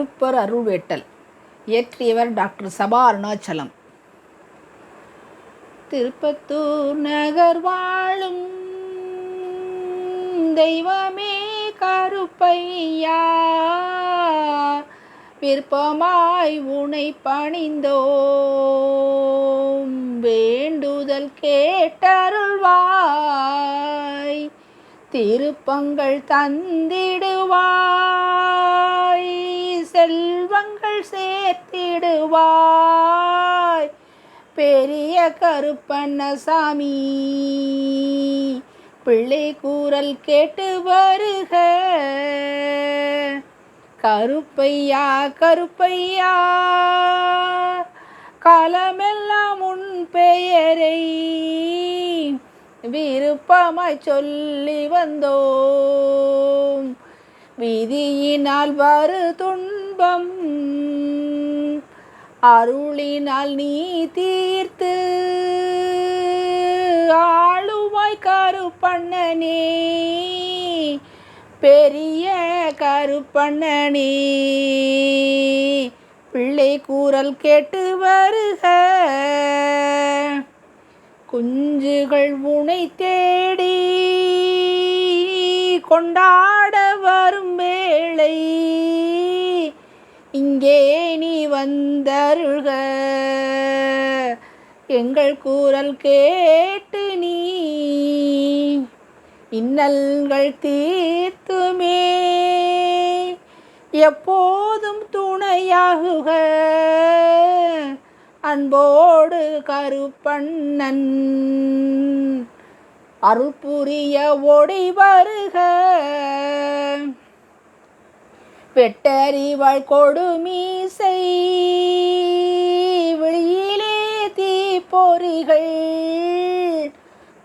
திருப்பர் அருள்வேட்டல். இயற்றியவர் டாக்டர் சபா அருணாச்சலம். திருப்பத்தூர் நகர் வாழும் தெய்வமே கருப்பையா. விருப்பமாய் உனை பணிந்தோம் வேண்டுதல் கேட்டருள்வாய் திருப்பங்கள் தந்திடுவாய். செல்வங்கள் சேர்த்திடுவாய். பெரிய கருப்பண்ணசாமி பிள்ளை கூறல் கேட்டு வருக. கருப்பையா கருப்பையா காலமெல்லாம் உன் பெயரை விருப்பமாய் சொல்லி வந்தோம். விதியினால் வரு அருளினால் நீ தீர்த்து ஆளுவாய் கருப்பண்ணனே. பெரிய கருப்பண்ணனே. பிள்ளை கூறல் கேட்டு வருக. குஞ்சுகள் உனை தேடி கொண்டாட வரும் வேளை இங்கே நீ வந்தருள்க எங்கள் கூறல் கேட்டு நீ. இன்னல்கள் தீர்த்துமே. எப்போதும் துணையாகுக. அன்போடு கருப்பண்ணன். அருள் புரிய ஒடை வருக. பெட்டறிவாள் கொடுமீசை விழியிலே தீப்பொறிகள்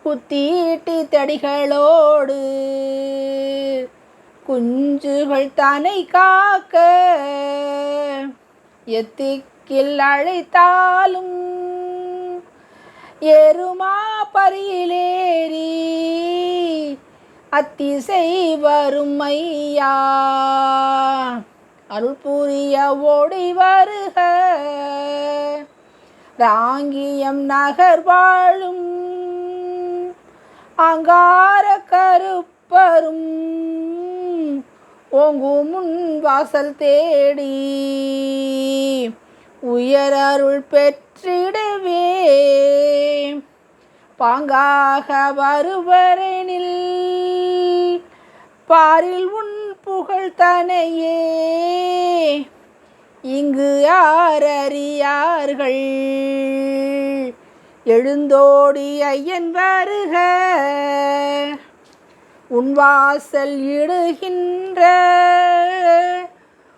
குத்தீட்டி தடிகளோடு குஞ்சுகள் தனை காக்க எத்திக்கில் அழைத்தாலும் எருமா பரியிலேறி அத்திசை வறுமையா அருள் புரிய ஓடி வருக. ராங்கியம் நகர் வாழும். அங்கார கருப்பரும். ஓங்கு முன் வாசல் தேடி. உயர் அருள் பெற்றிடவே. பாங்காக வருவரெனில் பாரில் உன் புகழ் தனையே. இங்கு யாரறியார்கள்? எழுந்தோடி ஐயன் வருக. உன் வாசல் இடுகின்ற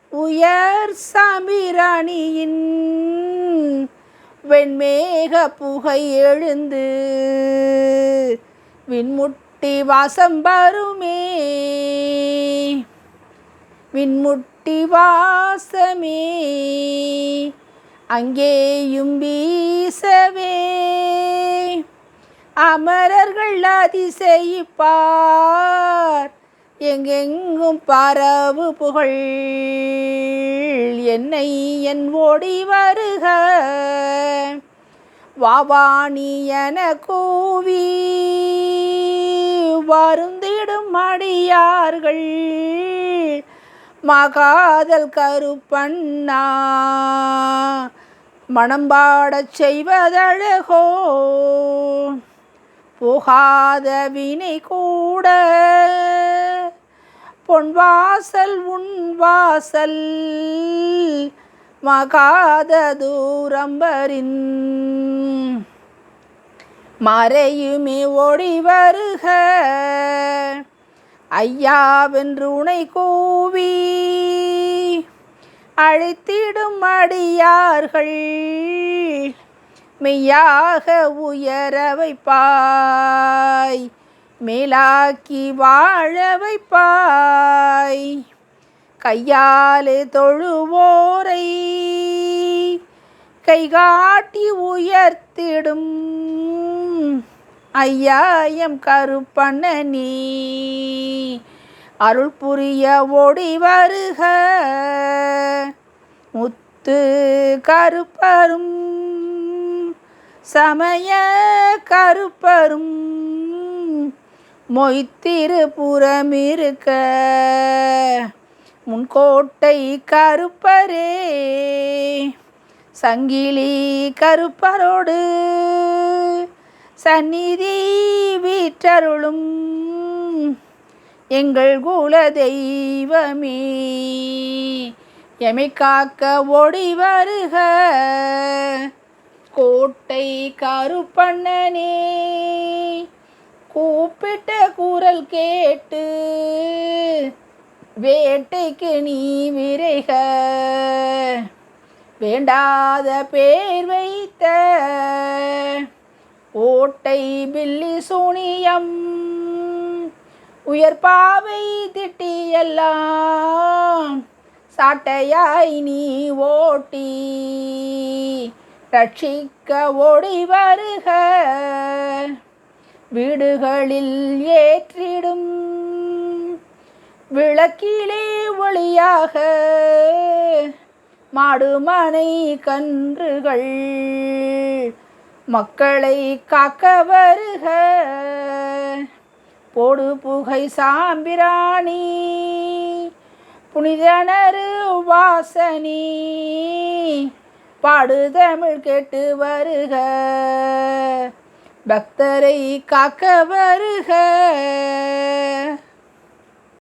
உயர் சமிரணியின் வெண்மேக புகை எழுந்து விண்முட்டி வாசம் வருமே. விண்முட்டி வாசமே. அங்கேயும் வீசவே. அமரர்கள் அதிசயிப்பார். எங்கெங்கும் பரவு புகழ். என்னை என் ஓடி வருக. வாவாணி என கூவி. வருந்திடும் அடியார்கள். மகாதல் கருப்பண்ணா. மணம்பாடச் செய்வதழகோ. புகாத வினை கூட. பொன்வாசல் உன் வாசல் மகாத தூரம்பரின். மறையுமே ஓடி வருக ஐயாவென்று உனை கூவி. அழைத்திடும் அடியார்கள் மெய்யாக உயர வைப்பாய் மேலாக்கி வாழ வைப்பாய். கையாலே தொழுவோரை கைகாட்டி உயர்த்திடும். ஐயாயம் கருப்பண்ணனி அருள் புரிய ஓடி வருக. முத்து கருப்பரும் சமய கருப்பரும். மொய்த்திருப்புறமிருக்க. முன்கோட்டை கருப்பரே சங்கிலி கருப்பரோடு சந்நிதி வீற்றருளும் எங்கள் குல தெய்வமே எமை காக்க ஓடி வருக கோட்டை கருப்பண்ணனே. கூப்பிட்டு குரல் கேட்டு வேட்டைக்கு நீ விரைக. வேண்டாத பேர் வைத்த ஓட்டை பில்லி சூனியம். உயர் பாவை திட்டியெல்லாம் சாட்டையாய் நீ ஓட்டி. ரட்சிக்க ஓடி வருக. வீடுகளில் ஏற்றிடும். விளக்கிலே ஒளியாக மாடுமனை கன்றுகள். மக்களை காக்க வருக. போடு புகை சாம்பிராணி. புனிதனரு வாசனி. பாடு தமிழ் கேட்டு வருக. பக்தரை காக்க வருக.